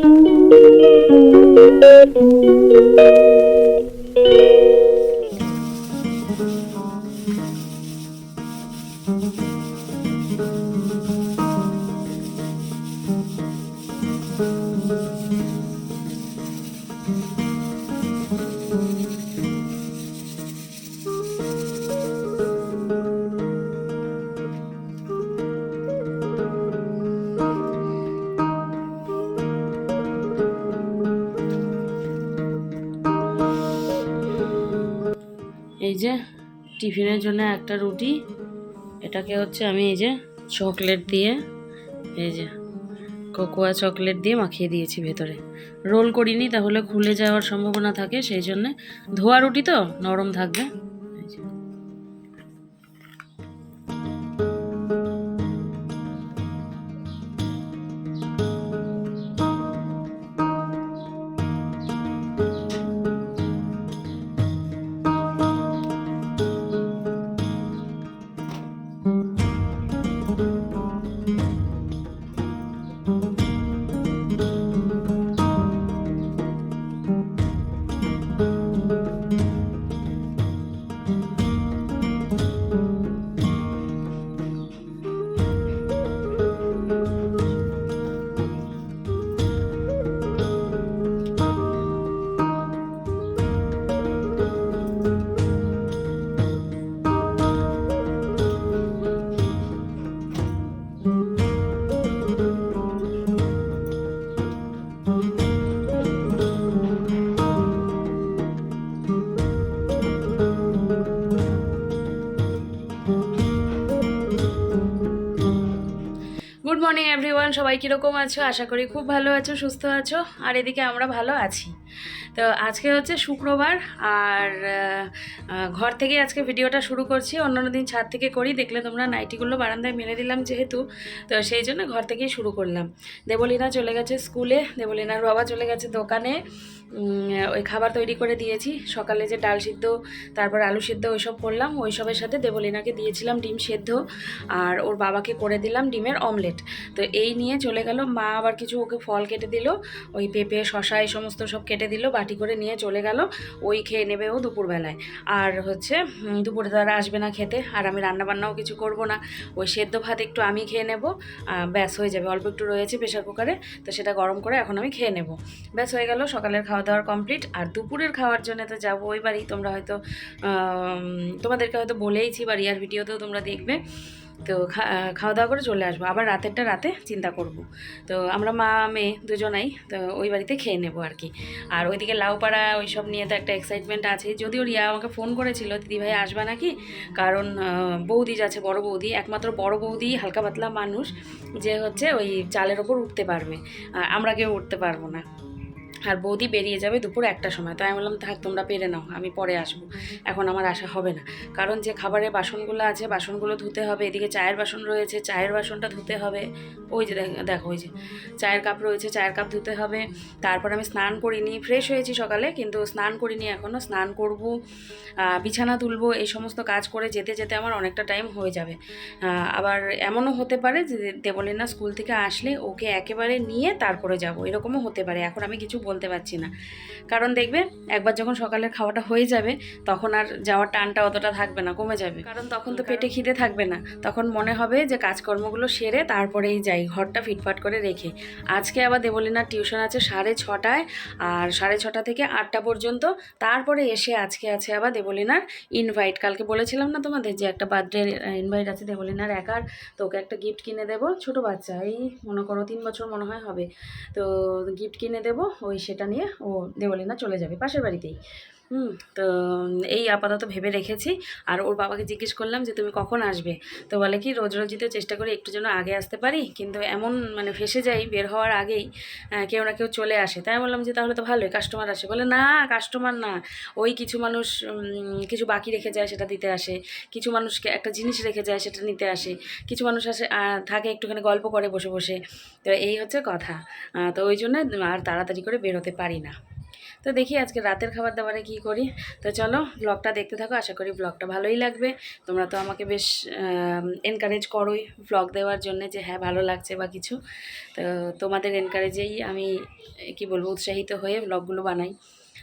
Thank you. এই যে টিফিনের জন্য একটা রুটি, এটাকে হচ্ছে আমি এই যে চকলেট দিয়ে, এই যে কোকোয়া চকলেট দিয়ে মাখিয়ে দিয়েছি ভেতরে। রোল করিনি, তাহলে খুলে যাওয়ার সম্ভাবনা থাকে, সেই জন্যে ধোয়া রুটি তো, নরম থাকবে। সবাই কীরকম আছো? আশা করি খুব ভালো আছো, সুস্থ আছো। আর এদিকে আমরা ভালো আছি। তো আজকে হচ্ছে শুক্রবার আর ঘর থেকে আজকে ভিডিওটা শুরু করছি। অন্যান্য দিন ছাদ থেকে করি, দেখলে তোমরা নাইটিগুলো বারান্দায় মেলে দিলাম যেহেতু, তো সেই জন্য ঘর থেকেই শুরু করলাম। দেবলীনা চলে গেছে স্কুলে, দেবলীনার বাবা চলে গেছে দোকানে। ওই খাবার তৈরি করে দিয়েছি। সকালে যে ডাল সিদ্ধ, তারপর আলু সিদ্ধ ওইসব করলাম। ওইসবের সাথে দেবলীনাকে দিয়েছিলাম ডিম সেদ্ধ আর ওর বাবাকে করে দিলাম ডিমের অমলেট। তো এই নিয়ে চলে গেল। মা আবার কিছু ওকে ফল কেটে দিল, ওই পেঁপে শশা এই সমস্ত সব কেটে দিল, বাটি করে নিয়ে চলে গেল, ওই খেয়ে নেবে ও দুপুরবেলায়। আর হচ্ছে দুপুরে তারা আসবে না খেতে, আর আমি রান্নাবান্নাও কিছু করব না। ওই সেদ্ধ ভাত একটু আমি খেয়ে নেব ব্যাস হয়ে যাবে, অল্প একটু রয়েছে প্রেশার কুকারে, তো সেটা গরম করে এখন আমি খেয়ে নেব। ব্যাস হয়ে গেল, সকালের খাওয়া দাওয়ার কমপ্লিট। আর দুপুরের খাওয়ার জন্য তো যাব ওই বাড়ি, তোমরা হয়তো তোমাদেরকে হয়তো বলেইছি বা রিয়ার ভিডিওতেও তোমরা দেখবে। তো খাওয়া দাওয়া করে চলে আসব। আবার রাতেরটা রাতে চিন্তা করব। তো আমরা মা, মেয়ে দুজনাই, তো ওই বাড়িতে খেয়ে নেব আর কি। আর ওইদিকে লাউপাড়া ওইসব নিয়ে তো একটা এক্সাইটমেন্ট আছে। যদিও রিয়া আমাকে ফোন করেছিল দিদিভাই আসবে নাকি? কারণ বৌদি যাচ্ছে, বড় বৌদি, একমাত্র বড় বৌদি, হালকা পাতলা মানুষ, যে হচ্ছে ওই চালের ওপর উঠতে পারবে। আর আমরা কেউ উঠতে পারব না। আর বৌদি বেরিয়ে যাবে দুপুর একটা সময়। তো আমি বললাম, থাক, তোমরা পেরে নাও, আমি পরে আসব। এখন আমার আসা হবে না। কারণ যে খাবারের বাসনগুলো আছে, বাসনগুলো ধুতে হবে, এদিকে চায়ের বাসন রয়েছে, চায়ের বাসনটা ধুতে হবে। ওই যে দেখ- দেখো, ওই যে চায়ের কাপ রয়েছে, চায়ের কাপ ধুতে হবে। তারপর আমি স্নান করিনি ফ্রেশ হয়েছি সকালে, কিন্তু স্নান করিনি এখনও স্নান করব বিছানা তুলবো, এই সমস্ত কাজ করে যেতে যেতে আমার অনেকটা টাইম হয়ে যাবে। আবার এমনও হতে পারে যে দেবলীনা স্কুল থেকে আসলে ওকে একেবারে নিয়ে তারপরে যাব। এরকমও হতে পারে। এখন আমি কিছু বলতে পারছি না। কারণ দেখবে, একবার যখন সকালের খাওয়াটা হয়ে যাবে, তখন আর যাওয়ার টানটা অতটা থাকবে না, কমে যাবে। কারণ তখন তো পেটে খিদে থাকবে না। তখন মনে হবে যে কাজকর্মগুলো সেরে তারপরেই যাই, ঘরটা ফিটফাট করে রেখে। আজকে আবার দেবলিনার টিউশন আছে সাড়ে ছটায়, আর সাড়ে ছটা থেকে আটটা পর্যন্ত। তারপরে এসে আজকে আছে আবার দেবলিনার ইনভাইট কালকে বলেছিলাম না তোমাদের যে একটা বার্থডে ইনভাইট আছে, দেবলিনার একার, তো ওকে একটা গিফট কিনে দেবো। ছোটো বাচ্চা, এই মনে করো তিন বছর মনে হয় হবে। তো গিফট কিনে দেবো, ওই সেটা নিয়ে ও দেবলীনা চলে যাবে পাশের বাড়িতেই। হুম, তো এই আপাতত ভেবে রেখেছি। আর ওর বাবাকে জিজ্ঞেস করলাম যে, তুমি কখন আসবে? তো বলে কি, রোজ রোজই তো চেষ্টা করি, একটু যেন আগে আসতে পারি। কিন্তু এমন মানে ফেসে যাই বের হওয়ার আগেই কেউ না কেউ চলে আসে। তাই বললাম যে, তাহলে তো ভালোই কাস্টমার আসে। বলে, না কাস্টমার না। ওই কিছু মানুষ কিছু বাকি রেখে যায় সেটা দিতে আসে। কিছু মানুষকে একটা জিনিস রেখে যায় সেটা নিতে আসে। কিছু মানুষ আসে থাকে একটুখানি গল্প করে বসে বসে। তো এই হচ্ছে কথা। তো ওই জন্য আর তাড়াতাড়ি করে বেরোতে পারি না। তো দেখি আজকে রাতের খাবার দাবারে কি করি। তো চলো ব্লগটা দেখতে থাকো, আশা করি ব্লগটা ভালোই লাগবে। তোমরা তো আমাকে বেশ এনকারেজ করোই ব্লগ দেওয়ার জন্য যে হ্যাঁ ভালো লাগছে বা কিছু। তো তোমাদের এনকারেজেই আমি, কি বলব, উৎসাহিত হয়ে ব্লগগুলো বানাই।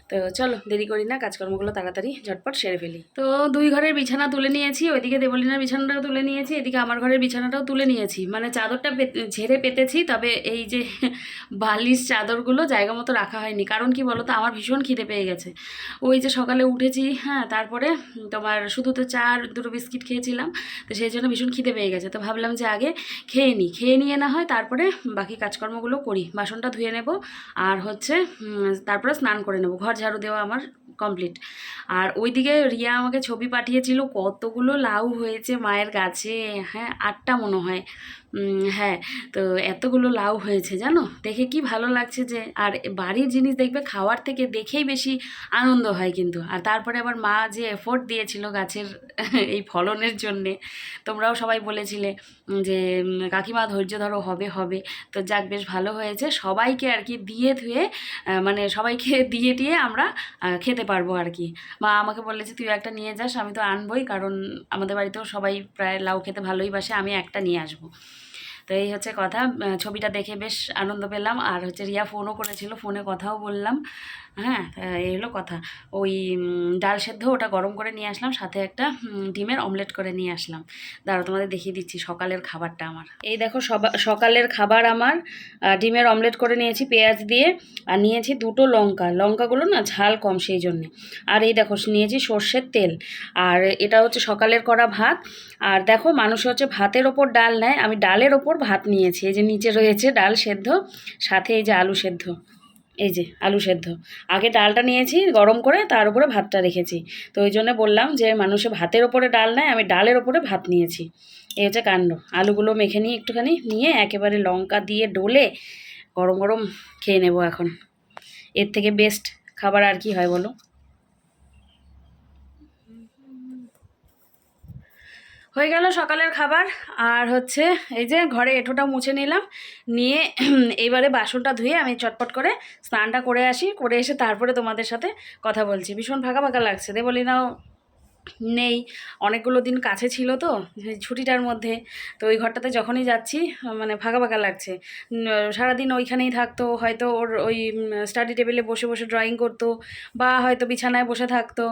তো চলো, দেরি করি না, কাজকর্মগুলো তাড়াতাড়ি ঝটপট সেরে ফেলি। তো দুই ঘরের বিছানা তুলে নিয়েছি, ওইদিকে দেবলিনার বিছানাটাও তুলে নিয়েছি, এদিকে আমার ঘরের বিছানাটাও তুলে নিয়েছি। মানে চাদরটা ঝেড়ে পেতেছি, তবে এই যে বালিশ চাদরগুলো জায়গা মতো রাখা হয়নি। কারণ কি বলো তো আমার ভীষণ খিদে পেয়ে গেছে। ওই যে সকালে উঠেছি হ্যাঁ তারপরে তোমার শুধু তো চা দুটো বিস্কিট খেয়েছিলাম, তো সেই জন্য ভীষণ খিদে পেয়ে গেছে। তো ভাবলাম যে আগে খেয়ে নিই। খেয়ে নিয়ে না হয় তারপরে বাকি কাজকর্মগুলো করি। বাসনটা ধুয়ে নেব, আর হচ্ছে তারপরে স্নান করে নেব। ঘর ঝাড়ু দেওয়া আমার কমপ্লিট আর ওইদিকে রিয়া আমাকে ছবি পাঠিয়েছিল কতগুলো লাউ হয়েছে মায়ের গাছে হ্যাঁ আটটা মনে হয়। হ্যাঁ তো এতগুলো লাউ হয়েছে, জানো? দেখে কি ভালো লাগছে যে, আর বাড়ির জিনিস দেখবে খাওয়ার থেকে দেখেই বেশি আনন্দ হয় কিন্তু। আর তারপরে আবার মা যে এফোর্ট দিয়েছিল গাছের এই ফলনের জন্যে, তোমরাও সবাই বলেছিলে যে কাকিমা ধৈর্য ধরো, হবে হবে। তো যাক, বেশ ভালো হয়েছে। সবাইকে আর কি দিয়ে ধুয়ে মানে সবাইকে দিয়ে দিয়ে আমরা খেতে পারব আর কি। মা আমাকে বলেছে, তুই একটা নিয়ে যাস, আমি তো আনবই, কারণ আমাদের বাড়িতেও সবাই প্রায় লাউ খেতে ভালোই বাসে, আমি একটা নিয়ে আসব। তো এই হচ্ছে কথা। ছবিটা দেখে বেশ আনন্দ পেলাম। আর হচ্ছে রিয়া ফোনও করেছিল, ফোনে কথাও বললাম। হ্যাঁ এই হলো কথা। ওই ডাল সেদ্ধ ওটা গরম করে নিয়ে আসলাম, সাথে একটা ডিমের অমলেট করে নিয়ে আসলাম। দাঁড়াও, তোমাদের দেখিয়ে দিচ্ছি সকালের খাবারটা আমার। এই দেখো সকালের খাবার আমার। ডিমের অমলেট করে নিয়েছি পেঁয়াজ দিয়ে। আর নিয়েছি দুটো লঙ্কা। লঙ্কাগুলো না ঝাল কম সেই জন্যে। আর এই দেখো নিয়েছি সর্ষের তেল। আর এটা হচ্ছে সকালের করা ভাত। আর দেখো মানুষ হচ্ছে ভাতের ওপর ডাল নেয়। আমি ডালের ওপর ভাত নিয়েছি, এই যে নিচে রয়েছে ডাল সেদ্ধ, সাথে এই যে আলু সেদ্ধ, এই যে আলু সেদ্ধ। আগে ডালটা নিয়েছি, গরম করে তার উপরে ভাতটা রেখেছি। তো ওই জন্য বললাম যে মানুষে ভাতের ওপরে ডাল নেয়, আমি ডালের ওপরে ভাত নিয়েছি। এই হচ্ছে কাণ্ড। আলুগুলো মেখে নিয়ে একটুখানি নিয়ে একেবারে লঙ্কা দিয়ে ডলে গরম গরম খেয়ে নেব এখন। এর থেকে বেস্ট খাবার আর কি হয় বলো? হয়ে গেল সকালের খাবার। আর হচ্ছে এই যে ঘরে এঁঠোটা মুছে নিলাম। নিয়ে এইবারে বাসনটা ধুয়ে আমি চটপট করে স্নানটা করে আসি। করে এসে তারপরে তোমাদের সাথে কথা বলছি। ভীষণ ফাঁকা ফাঁকা লাগছে। দে বলি নাও। নেই। অনেকগুলো দিন কাছে ছিল তো ছুটিটার মধ্যে। তো ওই ঘরটাতে যখনই যাচ্ছি মানে ফাঁকা ফাঁকা লাগছে। সারাদিন ওইখানেই থাকতো, হয়তো ওর ওই স্টাডি টেবিলে বসে বসে ড্রয়িং করতো, বা হয়তো বিছানায় বসে থাকতো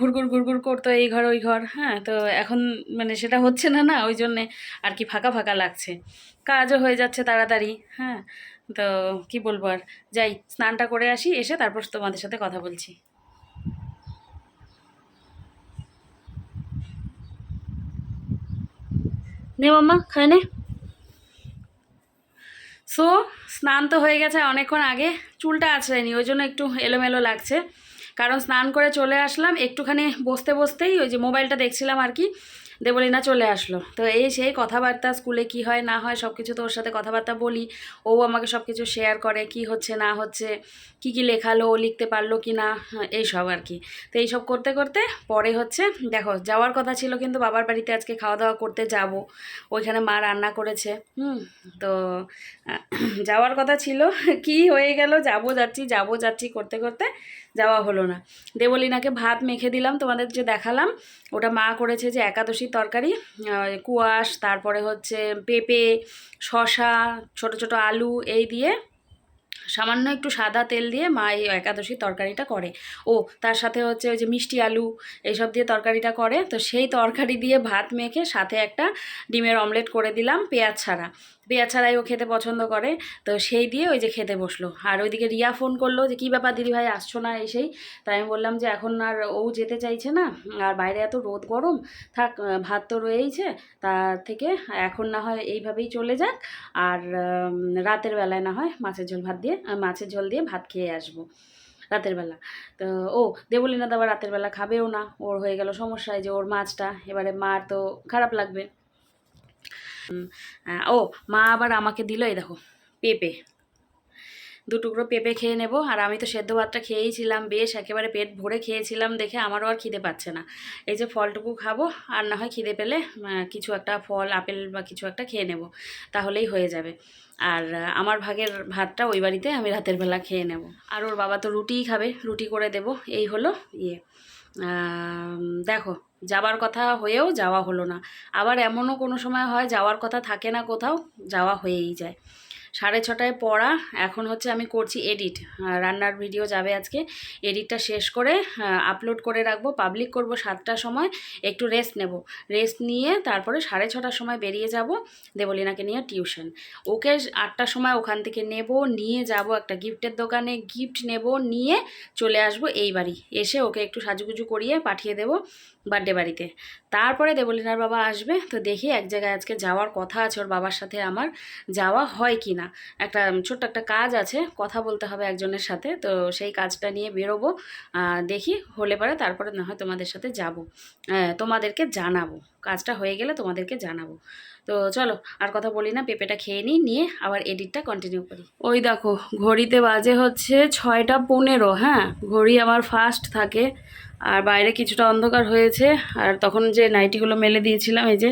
ঘুরঘুর ঘুরঘুর করতো এই ঘর, ওই ঘর হ্যাঁ? তো এখন মানে সেটা হচ্ছে না না? ওই জন্যে আর কি ফাঁকা ফাঁকা লাগছে। কাজও হয়ে যাচ্ছে তাড়াতাড়ি হ্যাঁ? তো কি বলব আর? যাই, স্নানটা করে আসি, এসে তারপর তোমাদের সাথে কথা বলছি। নে মাম্মা, খায় নে। সো, স্নান তো হয়ে গেছে অনেকক্ষণ আগে। চুলটা আছড়ায়নি ওই জন্য একটু এলোমেলো লাগছে। কারণ স্নান করে চলে আসলাম, একটুখানি বসতে বসতেই ওই যে মোবাইলটা দেখছিলাম আর কি দেবলিনা চলে আসলো। তো এই সেই কথাবার্তা, স্কুলে কি হয়, না হয় সব কিছু তো ওর সাথে কথাবার্তা বলি। ও আমাকে সব কিছু শেয়ার করে, কি হচ্ছে, না হচ্ছে, কি কি লেখালো, ও লিখতে পারল কি না এইসব আর কি। তো এইসব করতে করতে পরে হচ্ছে, দেখো, যাওয়ার কথা ছিল কিন্তু বাবার বাড়িতে আজকে খাওয়া দাওয়া করতে যাব। ওইখানে মা রান্না করেছে, হুম, তো যাওয়ার কথা ছিল, কি হয়ে গেল, যাব যাচ্ছি, যাব যাচ্ছি করতে করতে যাওয়া হলো না। দেবলিনাকে ভাত মেখে দিলাম, তোমাদের যে দেখালাম, ওটা মা করেছে যে একাদশীর তরকারি কুয়াশ, তারপরে হচ্ছে পেঁপে শশা ছোট ছোট আলু, এই দিয়ে সামান্য একটু সাদা তেল দিয়ে মা এই একাদশী তরকারিটা করে। ও, তার সাথে হচ্ছে ওই যে মিষ্টি আলু, এইসব দিয়ে তরকারিটা করে। তো সেই তরকারি দিয়ে ভাত মেখে সাথে একটা ডিমের অমলেট করে দিলাম, পেঁয়াজ ছাড়া। পেঁয়াজ ছাড়াই ও খেতে পছন্দ করে। তো সেই দিয়ে ওই যে খেতে বসল। আর ওইদিকে রিয়া ফোন করল যে, কী ব্যাপার দিদি ভাই, আসছো না এসেই? তাই আমি বললাম যে, এখন আর ও যেতে চাইছে না। আর বাইরে এত রোদ গরম। থাক ভাত তো রয়েইছে। তার থেকে এখন না হয় এইভাবেই চলে যাক। আর রাতের বেলায় না হয় মাছের ঝোল ভাত দিয়ে মাছের ঝোল দিয়ে ভাত খেয়ে আসব রাতের বেলা। তো, ও, দেবলিনা আবার রাতের বেলা খাবেও না। ওর হয়ে গেল সমস্যায় যে ওর মাছটা। এবারে মার তো খারাপ লাগবে। ও, মা আবার আমাকে দিল, এই দেখো, পেঁপে। দু টুকরো পেঁপে খেয়ে নেব, আর আমি তো সেদ্ধ ভাতটা খেয়েই ছিলাম বেশ একেবারে পেট ভরে খেয়েছিলাম দেখে আমারও আর খিদে পাচ্ছে না। এই যে ফলটুকু খাব, আর না হয় খিদে পেলে কিছু একটা ফল, আপেল বা কিছু একটা খেয়ে নেব, তাহলেই হয়ে যাবে। আর আমার ভাগের ভাতটা ওই বাড়িতে আমি রাতের বেলা খেয়ে নেব। আর ওর বাবা তো রুটিই খাবে, রুটি করে দেব, এই হলো ইয়ে। দেখো যাবার কথা হয়েও যাওয়া হলো না। আবার এমনও কোনো সময় হয়, যাওয়ার কথা থাকে না কোথাও, যাওয়া হয়েই যায়। সাড়ে ছটায় পড়া। এখন হচ্ছে আমি করছি এডিট রান্নার ভিডিও যাবে আজকে। এডিটটা শেষ করে আপলোড করে রাখব। পাবলিক করব সাতটার সময়। একটু রেস্ট নেব। রেস্ট নিয়ে তারপরে সাড়ে ছটার সময় বেরিয়ে যাব দেবলিনাকে নিয়ে টিউশন ওকে আটটার সময় ওখান থেকে নেব, নিয়ে যাব একটা গিফটের দোকানে। গিফট নেব, নিয়ে চলে আসব এই বাড়ি। এসে ওকে একটু সাজুগুজু করিয়ে পাঠিয়ে দেব। বার্থডে বাড়িতে। তারপরে দেবলীনার বাবা আসবে, তো দেখি এক জায়গায় আজকে যাওয়ার কথা আছে ওর বাবার সাথে আমার, যাওয়া হয় কি না? একটা ছোট্ট একটা কাজ আছে, কথা বলতে হবে একজনের সাথে, তো সেই কাজটা নিয়ে বেরোবো দেখি হলে পরে তারপরে না হয় তোমাদের সাথে যাব তোমাদেরকে জানাব। কাজটা হয়ে গেলে তোমাদেরকে জানাব। তো চলো, আর কথা বলি না, পেঁপেটা খেয়ে নিই, নিয়ে আবার এডিটটা কন্টিনিউ করি। ওই দেখো, ঘড়িতে বাজে হচ্ছে ছয়টা পনেরো হ্যাঁ? ঘড়ি আমার ফাস্ট থাকে, আর বাইরে কিছুটা অন্ধকার হয়েছে, আর তখন যে নাইটিগুলো মেলে দিয়েছিলাম, এই যে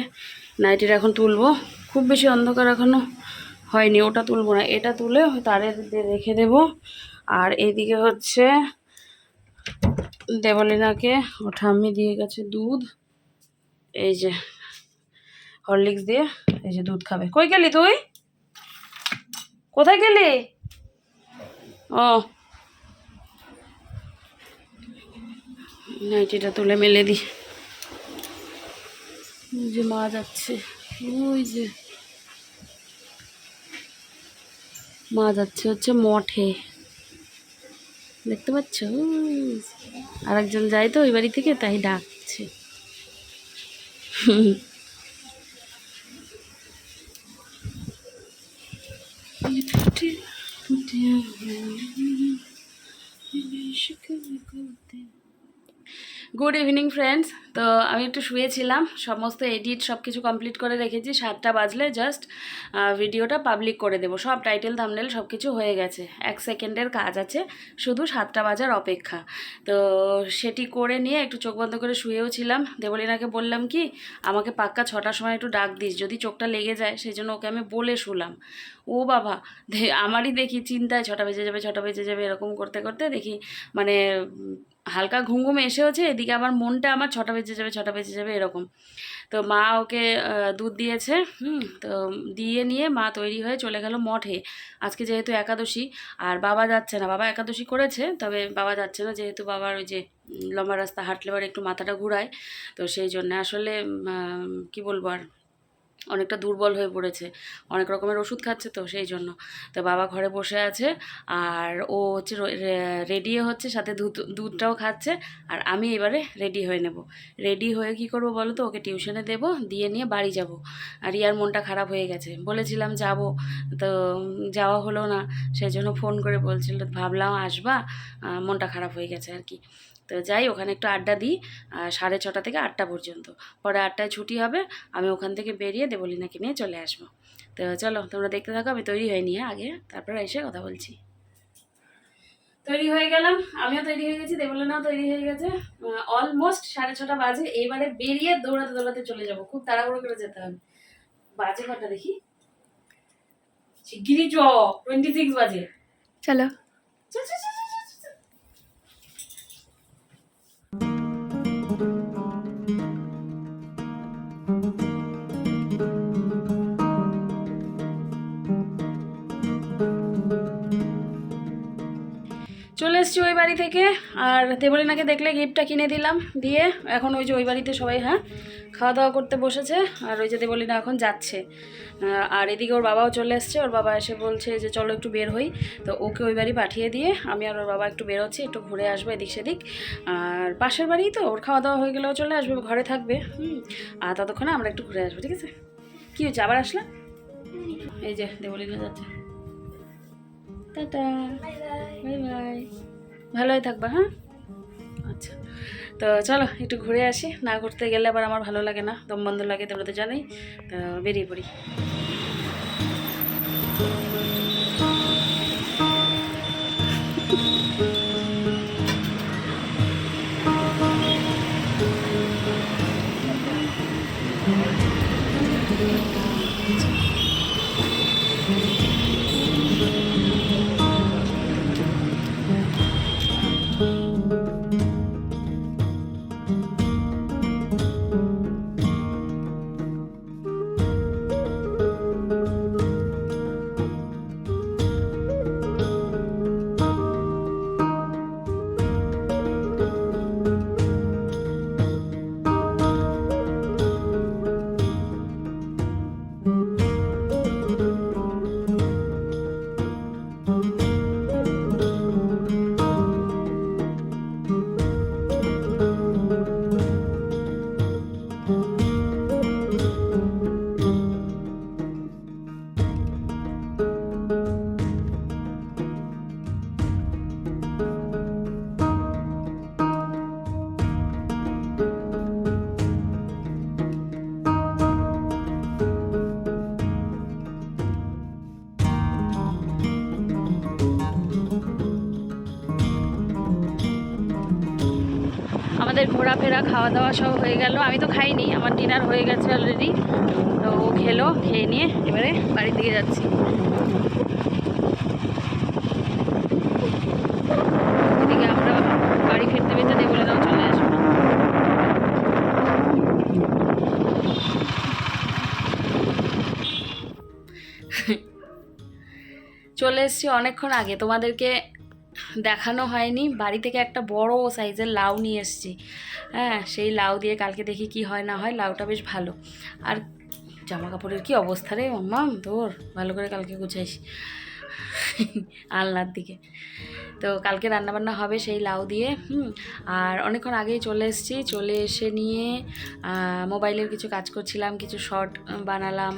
নাইটিটা এখন তুলবো। খুব বেশি অন্ধকার এখনও হয়নি, ওটা তুলবো না, এটা তুলে তারে দিয়ে রেখে দেব। আর এইদিকে হচ্ছে দেবলিনাকে ও ঠাম্মি দিয়ে গেছে দুধ। এই যে হরলিক্স দিয়ে এই যে দুধ খাবে। কই গেলি তুই? কোথায় গেলি? ও। নাইটিটা তুলে মেলে দি। যে মা যাচ্ছে। ওই যে। মা যাচ্ছে হচ্ছে মঠে। দেখতে পাচ্ছ? আর একজন যায় তো ওই বাড়ি থেকে, তাই ডাকছে। Me deixa que eu me contente. Good evening friends তো আমি একটু শুয়েছিলাম, সমস্ত এডিট সব কিছু কমপ্লিট করে রেখেছি, সাতটা বাজলে জাস্ট ভিডিওটা পাবলিক করে দেবো। সব টাইটেল থামনেল সব কিছু হয়ে গেছে। এক সেকেন্ডের কাজ আছে, শুধু সাতটা বাজার অপেক্ষা। তো সেটি করে নিয়ে একটু চোখ বন্ধ করে শুয়েও ছিলাম। দেবলিনাকে বললাম কি, আমাকে পাক্কা ছটার সময় একটু ডাক দিস, যদি চোখটা লেগে যায় সেই জন্য ওকে আমি বলে শুলাম। ও বাবা আমারই দেখি চিন্তায় ছটা বেজে যাবে, ছটা বেজে যাবে, এরকম করতে করতে দেখি মানে হালকা ঘুম ঘুম এসেওছে এদিকে আমার মনটা আমার ছটা বেজে যাবে, ছটা বেজে যাবে এরকম। তো মা ওকে দুধ দিয়েছে, হুম, তো দিয়ে নিয়ে মা তৈরি হয়ে চলে গেল মঠে। আজকে যেহেতু একাদশী, আর বাবা যাচ্ছে না, বাবা একাদশী করেছে, তবে বাবা যাচ্ছে না, যেহেতু বাবার ওই যে লম্বা রাস্তা হাঁটলে একটু মাথাটা ঘুরায়, তো সেই জন্য আসলে কি বলব আর? অনেকটা দুর্বল হয়ে পড়েছে। অনেক রকমের ওষুধ খাচ্ছে তো সেই জন্য। তো বাবা ঘরে বসে আছে আর ও হচ্ছে রেডি হচ্ছে, সাথে দুধ, দুধটাও খাচ্ছে আর আমি এবারে রেডি হয়ে নেব। রেডি হয়ে কি করব বলো তো? ওকে টিউশনে দেব, দিয়ে নিয়ে বাড়ি যাব। আর ইয়ার মনটা খারাপ হয়ে গেছে। বলেছিলাম যাব, তো যাওয়া হলো না, সেই জন্য ফোন করে বলছিল, ভাবলাম আসবা মনটা খারাপ হয়ে গেছে আর কি। তো যাই ওখানে একটু আড্ডা দিই সাড়ে ছটা থেকে আটটা পর্যন্ত। পরে আটটায় ছুটি হবে আমি ওখান থেকে বেরিয়ে দেবলিনাকে নিয়ে চলে আসব। তো চলো তোমরা দেখতে থাকো আমি তৈরি হয়ে নিয়ে আগে। তারপরে এসে কথা বলছি। তৈরি হয়ে গেলাম আমিও তৈরি হয়ে গেছি দেবলিনাও তৈরি হয়ে গেছে। অলমোস্ট সাড়ে ছটা বাজে এইবারে বেরিয়ে দৌড়াতে দৌড়াতে চলে যাব খুব তাড়াহুড়ো করে যেতে হবে। বাজে কটা দেখি? শিগগিরই চ টোয়েন্টি সিক্স বাজে। চল, চল। এসছি ওই বাড়ি থেকে আর দেবলিনাকে দেখলে গিফটটা কিনে দিলাম দিয়ে এখন ওই যে ওই বাড়িতে সবাই হ্যাঁ খাওয়া দাওয়া করতে বসেছে আর ওই যে দেবলিনা এখন যাচ্ছে। আর এদিকে ওর বাবাও চলে এসছে ওর বাবা এসে বলছে যে চলো একটু বের হই তো ওকে ওই বাড়ি পাঠিয়ে দিয়ে আমি আর ওর বাবা একটু বেরোচ্ছি একটু ঘুরে আসব এদিক সেদিক। আর পাশের বাড়ি তো ওর খাওয়া দাওয়া হয়ে গেলেও চলে আসবে ঘরে থাকবে হুম আর ততক্ষণে আমরা একটু ঘুরে আসব ঠিক আছে? কী হচ্ছে আবার আসলাম এই যে দেবলিনা যাচ্ছে। Tata bye bye. ভালোই থাকবা হ্যাঁ? আচ্ছা। তো চলো, একটু ঘুরে আসি। না ঘুরতে গেলে আবার আমার ভালো লাগে না। দম বন্ধ লাগে, তোমরা তো জানোই। তো বেরিয়ে পড়ি। ঘোরাফেরা খাওয়া দাওয়া সব হয়ে গেল। আমি তো খাইনি, আমার ডিনার হয়ে গেছে অলরেডি তো ও খেলো, খেয়ে নিয়ে এবারে বাড়ির দিকে যাচ্ছি। আমরা বাড়ি ফিরতে ফিরতে চলে আসব। চলে এসেছি অনেকক্ষণ আগে। তোমাদেরকে দেখানো হয়নি। বাড়ি থেকে একটা বড় সাইজের লাউ নিয়ে এসেছি। হ্যাঁ সেই লাউ দিয়ে কালকে দেখি কি হয় না হয়, লাউটা বেশ ভালো। আর জামা কাপড়ের কি অবস্থা রে মাম্মাম তোর ভালো করে কালকে গুছাইস আলনার দিকে। তো কালকে রান্নাবান্না হবে সেই লাউ দিয়ে, হুম? আর অনেকক্ষণ আগেই চলে এসেছি, চলে এসে নিয়ে মোবাইলের কিছু কাজ করছিলাম, কিছু শর্ট বানালাম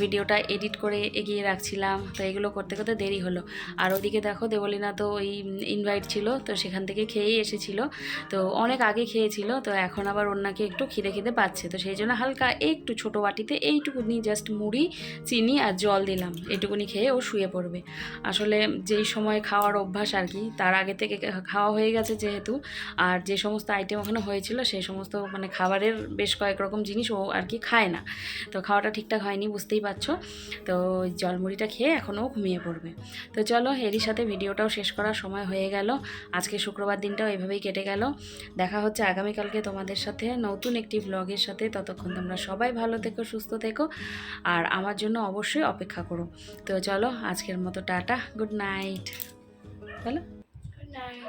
ভিডিওটা এডিট করে এগিয়ে রাখছিলাম, তো এগুলো করতে করতে দেরি হলো। আর ওদিকে দেখো দেবলিনা তো ওই ইনভাইট ছিল, তো সেখান থেকে খেয়েই এসেছিল। তো অনেক আগে খেয়েছিল, তো এখন আবার ওনাকে একটু খিদে খিদে পাচ্ছে, তো সেই জন্য হালকা একটু ছোটো বাটিতে এইটুকুনি জাস্ট মুড়ি, চিনি আর জল দিলাম এইটুকুনি খেয়ে ও শুয়ে পড়বে। আসলে যেই সময় খাওয়ার অভ্যাস আর কি তার আগে থেকে খাওয়া হয়ে গেছে যেহেতু। আর যে সমস্ত আইটেম ওখানে হয়েছিল, সেই সমস্ত মানে খাবারের বেশ কয়েক রকম জিনিস ও আর কি খায় না। তো খাওয়াটা ঠিকঠাক হয়নি, বুঝতেই পারছ। তো জলমুড়িটা খেয়ে এখনও ঘুমিয়ে পড়বে। তো চলো এরই সাথে ভিডিওটাও শেষ করার সময় হয়ে গেল। আজকে শুক্রবার দিনটাও এভাবেই কেটে গেল। দেখা হচ্ছে আগামীকালকে তোমাদের সাথে নতুন একটি ব্লগের সাথে। ততক্ষণ তোমরা সবাই ভালো থেকো, সুস্থ থেকো। আর আমার জন্য অবশ্যই অপেক্ষা করো। তো চলো, আজকের মতো টাটা, গুড নাইট। Night.